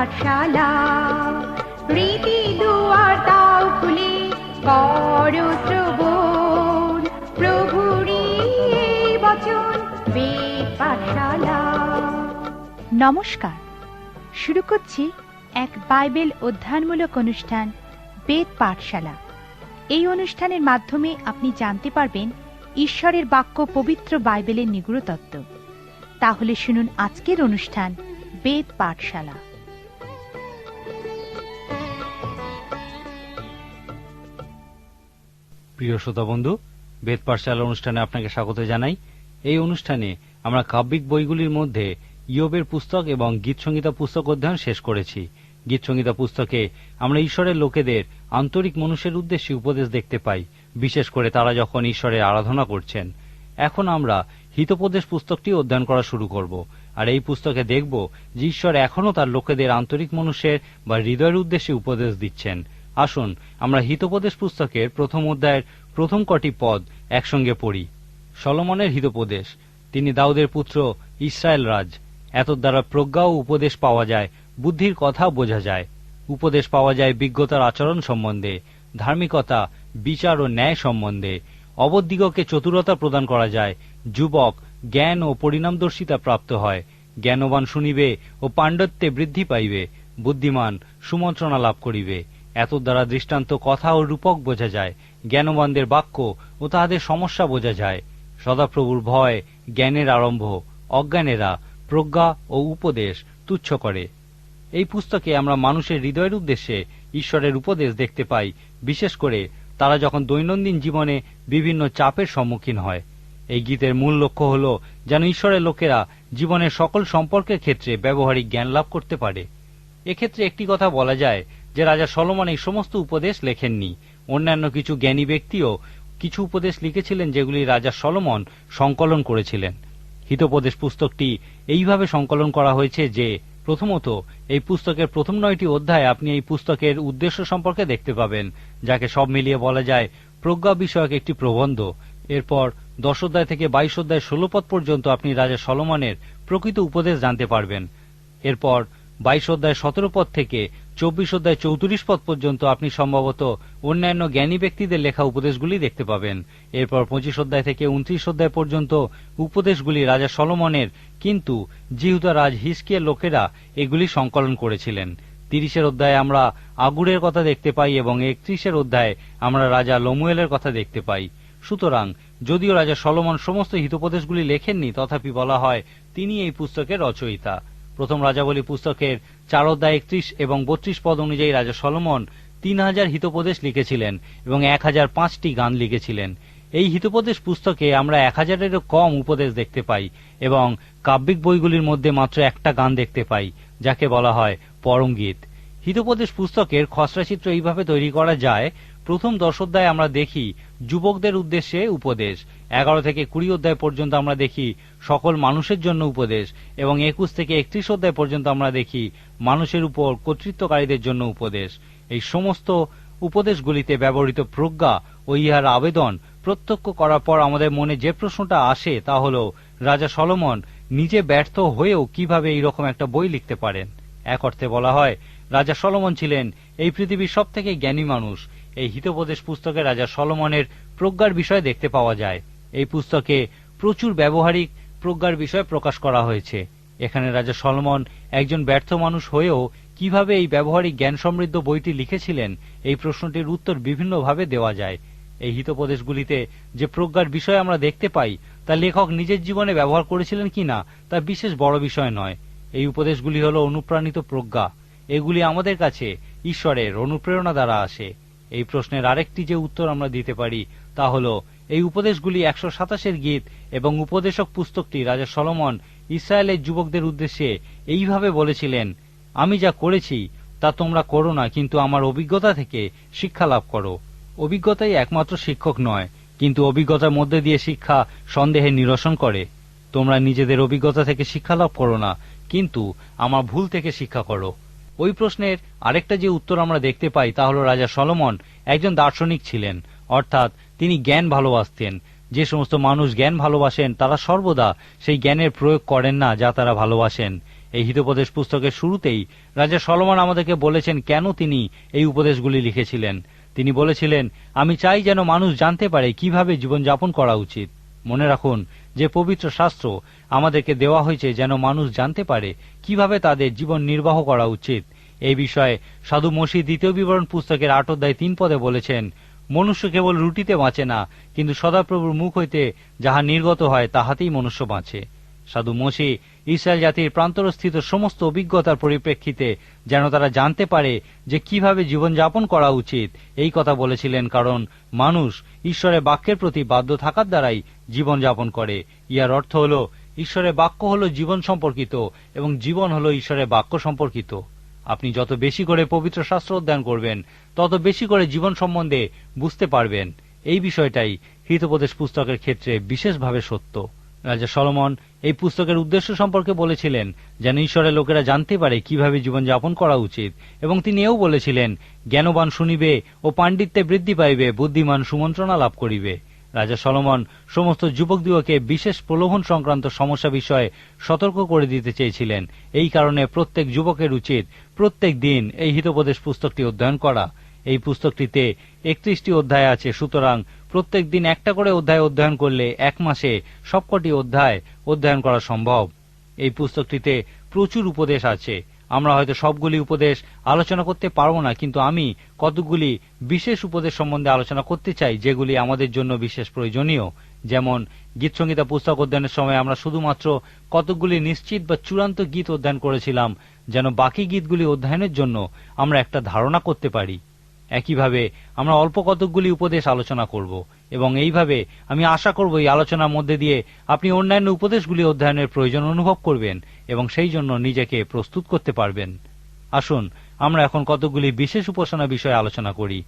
পাঠশালা। রীতি দুয়ার তাও খুলে শ্রবণ। প্রভুরি বচন পাঠশালা। নমস্কার। শুরু করছি এক বাইবেল অধ্যয়নমূলক অনুষ্ঠান, বেদ পাঠশালা। এই অনুষ্ঠানের মাধ্যমে আপনি জানতে পারবেন ঈশ্বরের বাক্য পবিত্র বাইবেলের নিগুড় তত্ত্ব। তাহলে শুনুন আজকের অনুষ্ঠান, বেদ পাঠশালা। প্রিয় শ্রোতা বন্ধু, বেদ পাঠশালা অনুষ্ঠানে আপনাকে স্বাগত জানাই। এই অনুষ্ঠানে আমরা কাব্যিক বইগুলির মধ্যে ইয়বের পুস্তক এবং গীতসংগীতা পুস্তক অধ্যয়ন শেষ করেছি। গীতসংগীতা পুস্তকে আমরা ঈশ্বরের লোকেদের আন্তরিক মানুষের উদ্দেশ্যে উপদেশ দেখতে পাই, বিশেষ করে তারা যখন ঈশ্বরের আরাধনা করছেন। এখন আমরা হিতোপদেশ পুস্তকটি অধ্যয়ন করা শুরু করব, আর এই পুস্তকে দেখব যে ঈশ্বর এখনও তার লোকেদের আন্তরিক মানুষের বা হৃদয়ের উদ্দেশ্যে উপদেশ দিচ্ছেন। আসুন, আমরা হিতোপদেশ পুস্তকের প্রথম অধ্যায়ের প্রথম কটি পদ একসঙ্গে পড়ি। সলমনের হিতোপদেশ, তিনি দাউদের পুত্র ইসরায়েল রাজ এত দ্বারা প্রজ্ঞা ও উপদেশ পাওয়া যায়, বুদ্ধির কথা বোঝা যায়। উপদেশ পাওয়া যায় বিজ্ঞতার আচরণ সম্বন্ধে, ধার্মিকতা, বিচার ও ন্যায় সম্বন্ধে। অবদিগকে চতুরতা প্রদান করা যায়, যুবক জ্ঞান ও পরিণামদর্শিতা প্রাপ্ত হয়, জ্ঞানবান শুনিবে ও পাণ্ডত্যে বৃদ্ধি পাইবে, বুদ্ধিমান সুমন্ত্রণা লাভ করিবে। এত দ্বারা দৃষ্টান্ত কথা ও রূপক বোঝা যায় জ্ঞানবানদের বাক্য ও তাহাদের সমস্যা বোঝা যায়। সদাপ্রভুর ভয় জ্ঞানের আরম্ভ, অজ্ঞানেরা প্রজ্ঞা ও উপদেশ তুচ্ছ করে। এই পুস্তকে আমরা মানুষের হৃদয়ের উদ্দেশ্যে ঈশ্বরের উপদেশ দেখতে পাই, বিশেষ করে তারা যখন দৈনন্দিন জীবনে বিভিন্ন চাপের সম্মুখীন হয়। এই গীতের মূল লক্ষ্য হল যেন ঈশ্বরের লোকেরা জীবনের সকল সম্পর্কের ক্ষেত্রে ব্যবহারিক জ্ঞান লাভ করতে পারে। এক্ষেত্রে একটি কথা বলা যায় যে রাজা সলমন এই সমস্ত উপদেশ লেখেননি। অন্যান্য কিছু জ্ঞানী ব্যক্তিও কিছু উপদেশ লিখেছিলেন যেগুলি রাজা সলমন সংকলন করেছিলেন। হিতোপদেশ পুস্তকটি এইভাবে সংকলন করা হয়েছে যে, প্রথমত, এই পুস্তকের প্রথম নয়টি অধ্যায় আপনি এই পুস্তকের উদ্দেশ্য সম্পর্কে দেখতে পাবেন, যাকে সব মিলিয়ে বলা যায় প্রজ্ঞা বিষয়ক একটি প্রবন্ধ। এরপর দশ অধ্যায় থেকে বাইশ অধ্যায় ষোলো পদ পর্যন্ত আপনি রাজা সলমনের প্রকৃত উপদেশ জানতে পারবেন। এরপর বাইশ অধ্যায় সতেরো পদ থেকে চব্বিশ অধ্যায় চৌত্রিশ পদ পর্যন্ত আপনি সম্ভবত অন্যান্য জ্ঞানী ব্যক্তিদের লেখা উপদেশগুলি দেখতে পাবেন। এরপর পঁচিশ অধ্যায় থেকে উনত্রিশ অধ্যায় পর্যন্ত উপদেশগুলি রাজা সলমনের, কিন্তু জিহুদা রাজ হিসকিয়ের লোকেরা এগুলি সংকলন করেছিলেন। তিরিশের অধ্যায়ে আমরা আগুরের কথা দেখতে পাই এবং একত্রিশের অধ্যায়ে আমরা রাজা লমুয়েলের কথা দেখতে পাই। সুতরাং যদিও রাজা সলমন সমস্ত হিতোপদেশগুলি লেখেননি, তথাপি বলা হয় তিনি এই পুস্তকের রচয়িতা। প্রথম রাজাবলী পুস্তকের চার অধ্যায় একত্রিশ এবং বত্রিশ পদ অনুযায়ী রাজা সলমন তিন হাজার হিতোপদেশ লিখেছিলেন এবং এক হাজার পাঁচটি গান লিখেছিলেন। এই হিতোপদেশ পুস্তকে আমরা এক হাজারেরও কম উপদেশ দেখতে পাই এবং কাব্যিক বইগুলির মধ্যে মাত্র একটা গান দেখতে পাই, যাকে বলা হয় পরমগীত। হিতোপদেশ পুস্তকের খসড়া চিত্র এইভাবে তৈরি করা যায়, প্রথম দশ অধ্যায় আমরা দেখি যুবকদের উদ্দেশ্যে উপদেশ। এগারো থেকে কুড়ি অধ্যায় পর্যন্ত আমরা দেখি সকল মানুষের জন্য উপদেশ এবং একুশ থেকে একত্রিশ অধ্যায় পর্যন্ত আমরা দেখি মানুষের উপর কর্তৃত্বকারীদের জন্য উপদেশ। এই সমস্ত উপদেশগুলিতে ব্যবহৃত প্রজ্ঞা ও ইহার আবেদন প্রত্যক্ষ করার পর আমাদের মনে যে প্রশ্নটা আসে তা হল, রাজা সলমন নিজে ব্যর্থ হয়েও কীভাবে এইরকম একটা বই লিখতে পারেন? এক অর্থে বলা হয়, রাজা সলমন ছিলেন এই পৃথিবীর সব থেকে জ্ঞানী মানুষ। এই হিতোপদেশ পুস্তকে রাজা সলমনের প্রজ্ঞার বিষয় দেখতে পাওয়া যায়। এই পুস্তকে প্রচুর ব্যবহারিক প্রজ্ঞার বিষয় প্রকাশ করা হয়েছে। এখানে রাজা সলমন একজন ব্যর্থ মানুষ হয়েও কীভাবে এই ব্যবহারিক জ্ঞান সমৃদ্ধ বইটি লিখেছিলেন, এই প্রশ্নটির উত্তর বিভিন্নভাবে দেওয়া যায়। এই হিতোপদেশগুলিতে যে প্রজ্ঞার বিষয় আমরা দেখতে পাই, তা লেখক নিজের জীবনে ব্যবহার করেছিলেন কিনা তা বিশেষ বড় বিষয় নয়। এই উপদেশগুলি হল অনুপ্রাণিত প্রজ্ঞা। এগুলি আমাদের কাছে ঈশ্বরের অনুপ্রেরণা দ্বারা আসে। এই প্রশ্নের আরেকটি যে উত্তর আমরা দিতে পারি, তা হল, এই উপদেশগুলি একশো সাতাশের গীত এবং উপদেশক পুস্তকটি রাজা সলমন ইসরায়েলের যুবকদের উদ্দেশ্যে এইভাবে বলেছিলেন, আমি যা করেছি, তা তোমরা করো না, কিন্তু আমার অভিজ্ঞতা থেকে শিক্ষা লাভ করো। অভিজ্ঞতাই একমাত্র শিক্ষক নয়, কিন্তু অভিজ্ঞতার মধ্যে দিয়ে শিক্ষা সন্দেহের নিরসন করে। তোমরা নিজেদের অভিজ্ঞতা থেকে শিক্ষা লাভ করো না, কিন্তু আমার ভুল থেকে শিক্ষা করো। ওই প্রশ্নের আরেকটা যে উত্তর আমরা দেখতে পাই তা হল রাজা সলমন একজন দার্শনিক ছিলেন। অর্থাৎ তিনি জ্ঞান ভালোবাসতেন। যে সমস্ত মানুষ জ্ঞান ভালোবাসেন, তারা সর্বদা সেই জ্ঞানের প্রয়োগ করেন না যা তারা ভালোবাসেন। এই হিতোপদেশ পুস্তকের শুরুতেই রাজা সলমন আমাদেরকে বলেছেন, কেন তিনি এই উপদেশগুলি লিখেছিলেন? তিনি বলেছিলেন, আমি চাই যেন মানুষ জানতে পারে কীভাবে জীবনযাপন করা উচিত। মনে রাখুন যে পবিত্র শাস্ত্র আমাদেরকে দেওয়া হয়েছে যেন মানুষ জানতে পারে কীভাবে তাদের জীবন নির্বাহ করা উচিত। এই বিষয়ে সাধু মসি দ্বিতীয় বিবরণ পুস্তকের আট অধ্যায় তিন পদে বলেছেন, মনুষ্য কেবল রুটিতে বাঁচে না, কিন্তু সদাপ্রভুর মুখ হইতে যাহা নির্গত হয় তাহাতেই মনুষ্য বাঁচে। সাধু মসি ইসরায়েল জাতির প্রান্তরস্থিত সমস্ত অভিজ্ঞতার পরিপ্রেক্ষিতে যেন তারা জানতে পারে যে কীভাবে জীবনযাপন করা উচিত। এই কথা বলেছিলেন কারণ মানুষ ঈশ্বরের বাক্যের প্রতি বাধ্য থাকার দ্বারাই জীবনযাপন করে। ইয়ার অর্থ হল, ঈশ্বরের বাক্য হল জীবন সম্পর্কিত এবং জীবন হল ঈশ্বরের বাক্য সম্পর্কিত। আপনি যত বেশি করে পবিত্র শাস্ত্র অধ্যয়ন করবেন, তত বেশি করে জীবন সম্বন্ধে বুঝতে পারবেন। এই বিষয়টাই হিতোপদেশ পুস্তকের ক্ষেত্রে বিশেষভাবে সত্য। রাজা সলমন এই পুস্তকের উদ্দেশ্য সম্পর্কে বলেছিলেন যেন ঈশ্বরের লোকেরা জানতে পারে কীভাবে জীবনযাপন করা উচিত। এবং তিনি এও বলেছিলেন, জ্ঞানবান শুনিবে ও পাণ্ডিত্যে বৃদ্ধি পাইবে, বুদ্ধিমান সুমন্ত্রণা লাভ করিবে। রাজা সলমন সমস্ত যুবকদিগকে বিশেষ প্রলোভন সংক্রান্ত সমস্যা বিষয়ে সতর্ক করে দিতে চেয়েছিলেন। এই কারণে প্রত্যেক যুবকের উচিত প্রত্যেক দিন এই হিতোপদেশ পুস্তকটি অধ্যয়ন করা। এই পুস্তকটিতে একত্রিশটি অধ্যায় আছে, সুতরাং প্রত্যেক দিন একটা করে অধ্যায় অধ্যয়ন করলে এক মাসে সবকটি অধ্যায় অধ্যয়ন করা সম্ভব। এই পুস্তকটিতে প্রচুর উপদেশ আছে। আমরা হয়তো সবগুলি উপদেশ আলোচনা করতে পারব না, কিন্তু আমি কতগুলি বিশেষ উপদেশ সম্বন্ধে আলোচনা করতে চাই, যেগুলি আমাদের জন্য বিশেষ প্রয়োজনীয়? যেমন গীতসংগীতা পুস্তক অধ্যয়নের সময় আমরা শুধুমাত্র কতকগুলি নিশ্চিত বা চূড়ান্ত গীত অধ্যয়ন করেছিলাম, যেন বাকি গীতগুলি অধ্যয়নের জন্য আমরা একটা ধারণা করতে পারি। একইভাবে আমরা অল্প কতকগুলি উপদেশ আলোচনা করব এবং এইভাবে আমি আশা করব এই আলোচনার মধ্যে দিয়ে আপনি অন্যান্য উপদেশগুলি অধ্যয়নের প্রয়োজন অনুভব করবেন এবং সেই জন্য নিজেকে প্রস্তুত করতে পারবেন। আসুন, আমরা এখন কতকগুলি বিশেষ উপাসনা বিষয়ে আলোচনা করি।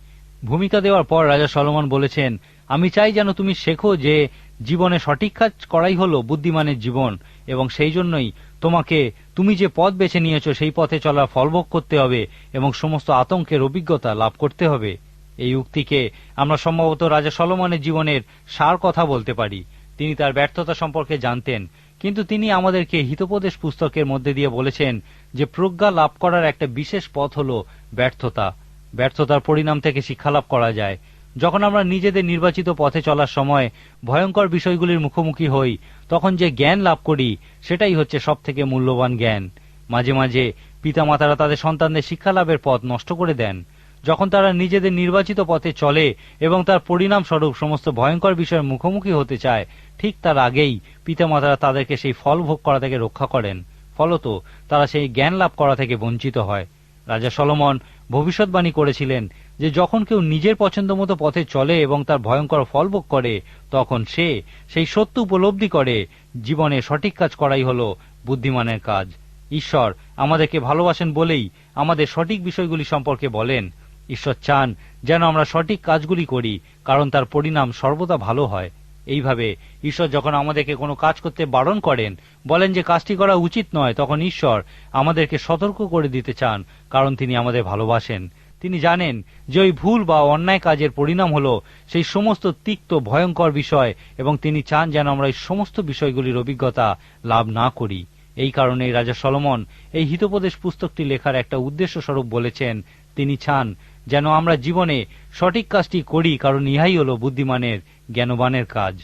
ভূমিকা দেওয়ার পর রাজা সলমন বলেছেন, আমি চাই যেন তুমি শেখো যে জীবনে সঠিক কাজ করাই হলো বুদ্ধিমানের জীবন, এবং সেই জন্যই তোমাকে তুমি যে পথ বেছে নিয়েছ সেই পথে চলার ফলভোগ করতে হবে এবং সমস্ত আতঙ্কের অভিজ্ঞতা লাভ করতে হবে। এই উক্তিকে আমরা সম্ভবত রাজা সলমনের জীবনের সার কথা বলতে পারি। তিনি তার ব্যর্থতা সম্পর্কে জানতেন, কিন্তু তিনি আমাদেরকে হিতোপদেশ পুস্তকের মধ্যে দিয়ে বলেছেন যে প্রজ্ঞা লাভ করার একটা বিশেষ পথ হল ব্যর্থতা। ব্যর্থতার পরিণাম থেকে শিক্ষালাভ করা যায়। যখন আমরা নিজেদের নির্বাচিত পথে চলার সময় ভয়ঙ্কর বিষয়গুলির মুখোমুখি হই, তখন যে জ্ঞান লাভ করি, সেটাই হচ্ছে সব থেকে মূল্যবান জ্ঞান। মাঝে মাঝে পিতামাতারা তাদের সন্তানদের শিক্ষা লাভের পথ নষ্ট করে দেন। যখন তারা নিজেদের নির্বাচিত পথে চলে এবং তার পরিণাম স্বরূপ সমস্ত ভয়ঙ্কর বিষয়ের মুখোমুখি হতে চায়, ঠিক তার আগেই পিতামাতারা তাদেরকে সেই ফল ভোগ করা থেকে রক্ষা করেন। ফলত তারা সেই জ্ঞান লাভ করা থেকে বঞ্চিত হয়। রাজা সলমন ভবিষ্যৎবাণী করেছিলেন যে যখন কেউ নিজের পছন্দ মতো পথে চলে এবং তার ভয়ঙ্কর ফল ভোগ করে, তখন সে সেই সত্য উপলব্ধি করে, জীবনে সঠিক কাজ করাই হল বুদ্ধিমানের কাজ। ঈশ্বর আমাদেরকে ভালোবাসেন বলেই আমাদের সঠিক বিষয়গুলি সম্পর্কে বলেন। ঈশ্বর চান যেন আমরা সঠিক কাজগুলি করি, কারণ তার পরিণাম সর্বদা ভালো হয়। এইভাবে ঈশ্বর যখন আমাদেরকে কোনো কাজ করতে বারণ করেন, বলেন যে কাজটি করা উচিত নয়, তখন ঈশ্বর আমাদেরকে সতর্ক করে দিতে চান, কারণ তিনি আমাদের ভালোবাসেন। তিনি জানেন যে ওই ভুল বা অন্যায় কাজের পরিণাম হল সেই সমস্ত তিক্ত, ভয়ঙ্কর বিষয়, এবং তিনি চান যেন আমরা এই সমস্ত বিষয়গুলির অভিজ্ঞতা লাভ না করি। এই কারণে রাজা সলমন এই হিতোপদেশ পুস্তকটি লেখার একটা উদ্দেশ্য স্বরূপ বলেছেন। তিনি চান যেন আমরা জীবনে সঠিক কাজটি করি, কারণ ইহাই হল বুদ্ধিমানের জ্ঞানবানের কাজ।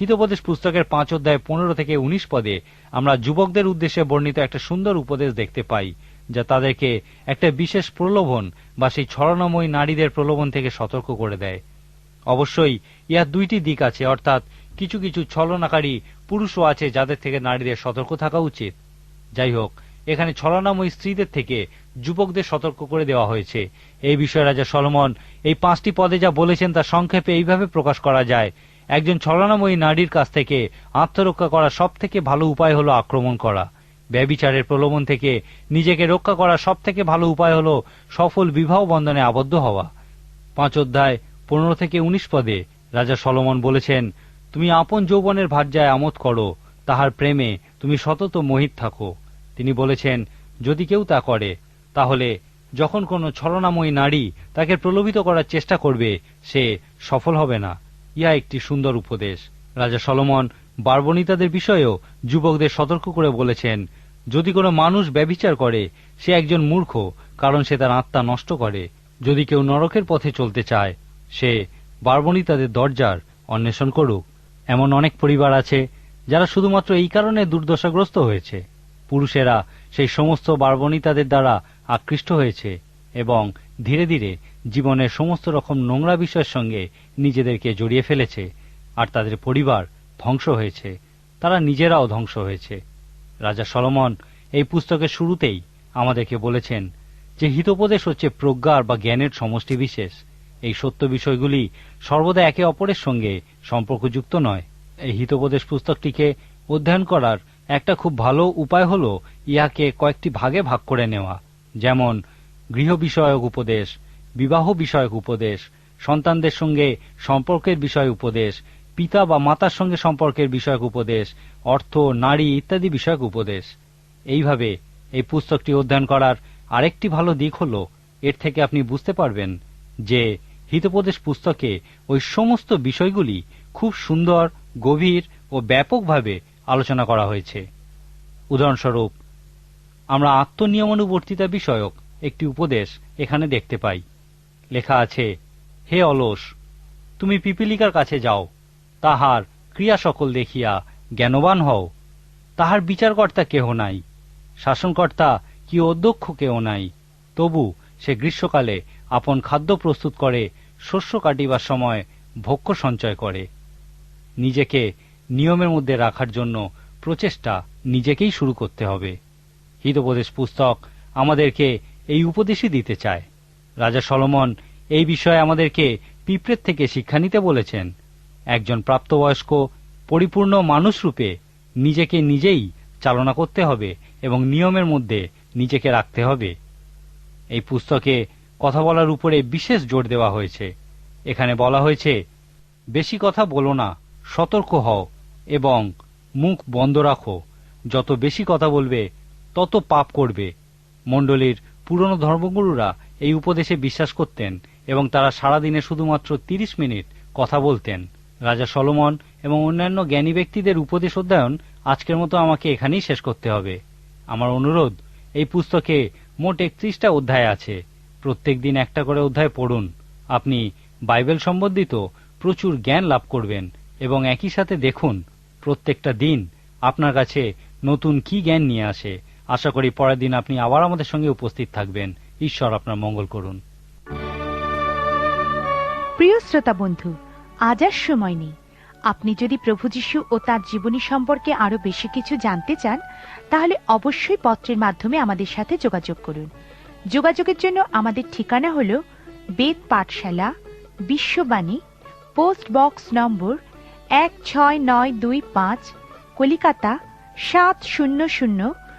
হিতোপদেশ পুস্তকের পাঁচ অধ্যায় পনেরো থেকে উনিশ পদে আমরা যুবকদের উদ্দেশ্যে বর্ণিত একটা সুন্দর উপদেশ দেখতে পাই, যা তাদেরকে একটা বিশেষ প্রলোভন বা সেই ছড়ানোময়ী নারীদের প্রলোভন থেকে সতর্ক করে দেয়। অবশ্যই, ইহার দুইটি দিক আছে, অর্থাৎ কিছু কিছু ছলনাকারী পুরুষও আছে যাদের থেকে নারীদের সতর্ক থাকা উচিত। যাই হোক, এখানে ছলনাময়ী স্ত্রীদের থেকে যুবকদের সতর্ক করে দেওয়া হয়েছে। এই বিষয়ে রাজা সলমন, এই পাঁচটি পদে যা বলেছেন তা সংক্ষেপে এইভাবে প্রকাশ করা যায়। একজন ছলনাময়ী নারীর কাছ থেকে আত্মরক্ষা করা সব থেকে ভালো উপায় হলো আক্রমণ করা। ব্যবিচারের প্রলোভন থেকে নিজেকে রক্ষা করার সব থেকে ভালো উপায় হল সফল বিবাহ বন্ধনে আবদ্ধ হওয়া। পাঁচ অধ্যায়, পনেরো থেকে উনিশ পদে রাজা সলমন বলেছেন, তুমি আপন যৌবনের ভার্যায় আমোদ করো, তাহার প্রেমে তুমি সতত মোহিত থাকো। তিনি বলেছেন, যদি কেউ তা করে, তাহলে যখন কোনো ছলনাময়ী নারী তাকে প্রলোভিত করার চেষ্টা করবে, সে সফল হবে না। ইহা একটি সুন্দর উপদেশ। রাজা সলোমন বারবণিতাদের বিষয়েও যুবকদের সতর্ক করে বলেছেন, যদি কোনো মানুষ ব্যভিচার করে, সে একজন মূর্খ, কারণ সে তার আত্মা নষ্ট করে। যদি কেউ নরকের পথে চলতে চায়, সে বারবণিতাদের দরজার অন্বেষণ করুক। এমন অনেক পরিবার আছে, যারা শুধুমাত্র এই কারণে দুর্দশাগ্রস্ত হয়েছে। পুরুষেরা সেই সমস্ত বারবণিতাদের দ্বারা আকৃষ্ট হয়েছে এবং ধীরে ধীরে জীবনের সমস্ত রকম নোংরা বিষয়ের সঙ্গে নিজেদেরকে জড়িয়ে ফেলেছে আর তাদের পরিবার ধ্বংস হয়েছে। তারা নিজেরাও ধ্বংস হয়েছে। রাজা সলমন এই পুস্তকের শুরুতেই আমাদেরকে বলেছেন যে হিতোপদেশ হচ্ছে প্রজ্ঞার বা জ্ঞানের সমষ্টি বিশেষ। এই সত্য বিষয়গুলি সর্বদা একে অপরের সঙ্গে সম্পর্কযুক্ত নয়। এই হিতোপদেশ পুস্তকটিকে অধ্যয়ন করার একটা খুব ভালো উপায় হল ইহাকে কয়েকটি ভাগে ভাগ করে নেওয়া। যেমন গৃহ বিষয়ক উপদেশ বিবাহ বিষয়ক উপদেশ, সন্তানদের সঙ্গে সম্পর্কের বিষয় উপদেশ, পিতা বা মাতার সঙ্গে সম্পর্কের বিষয়ক উপদেশ, অর্থ, নারী ইত্যাদি বিষয়ক উপদেশ। এইভাবে এই পুস্তকটি অধ্যয়ন করার আরেকটি ভালো দিক হল, এর থেকে আপনি বুঝতে পারবেন যে হিতোপদেশ পুস্তকে ওই সমস্ত বিষয়গুলি খুব সুন্দর, গভীর ও ব্যাপকভাবে আলোচনা করা হয়েছে। উদাহরণস্বরূপ আমরা আত্মনিয়মানুবর্তিতা বিষয়ক একটি উপদেশ এখানে দেখতে পাই। লেখা আছে, হে অলস, তুমি পিপিলিকার কাছে যাও। তাহার ক্রিয়া সকল দেখিয়া জ্ঞানবান হও। তাহার বিচারকর্তা কেহ নাই। শাসনকর্তা কি অধ্যক্ষ কেহ নাই। তবু সে গ্রীষ্মকালে আপন খাদ্য প্রস্তুত করে, শস্য কাটিবার সময় ভক্ষ্য সঞ্চয় করে। নিজেকে নিয়মের মধ্যে রাখার জন্য প্রচেষ্টা নিজেকেই শুরু করতে হবে। হিতোপদেশ পুস্তক আমাদেরকে এই উপদেশই দিতে চায়। রাজা সলমন এই বিষয়ে আমাদেরকে পিঁপড়ের থেকে শিক্ষা নিতে বলেছেন। একজন প্রাপ্তবয়স্ক, পরিপূর্ণ মানুষরূপে নিজেকে নিজেই চালনা করতে হবে এবং নিয়মের মধ্যে নিজেকে রাখতে হবে। এই পুস্তকে কথা বলার উপরে বিশেষ জোর দেওয়া হয়েছে। এখানে বলা হয়েছে, বেশি কথা বলো না, সতর্ক হও এবং মুখ বন্ধ রাখো। যত বেশি কথা বলবে তত পাপ করবে। মণ্ডলীর পুরনো ধর্মগুরুরা এই উপদেশে বিশ্বাস করতেন এবং তারা সারাদিনে শুধুমাত্র তিরিশ মিনিট কথা বলতেন। রাজা সলোমন এবং অন্যান্য জ্ঞানী ব্যক্তিদের উপদেশ অধ্যয়ন আজকের মতো আমাকে এখানেই শেষ করতে হবে। আমার অনুরোধ, এই পুস্তকে মোট একত্রিশটা অধ্যায় আছে। প্রত্যেক দিন একটা করে অধ্যায় পড়ুন। আপনি বাইবেল সম্বন্ধিত প্রচুর জ্ঞান লাভ করবেন এবং একই সাথে দেখুন, প্রত্যেকটা দিন আপনার কাছে নতুন কি জ্ঞান নিয়ে আসে। আশা করি পরের দিন আপনি আবার আমাদের সঙ্গে উপস্থিত থাকবেন। ঈশ্বর আপনার মঙ্গল করুন। প্রিয় শ্রোতা বন্ধু, আজ আর সময় নেই। আপনি যদি প্রভু যীশু ও তার জীবনী সম্পর্কে আরও বেশি কিছু জানতে চান, তাহলে অবশ্যই পত্রের মাধ্যমে আমাদের সাথে যোগাযোগ করুন। যোগাযোগের জন্য আমাদের ঠিকানা হল বেদ পাঠশালা, বিশ্ববাণী, পোস্ট বক্স নম্বর এক ছয় নয় দুই পাঁচ, কলিকাতা সাত শূন্য শূন্য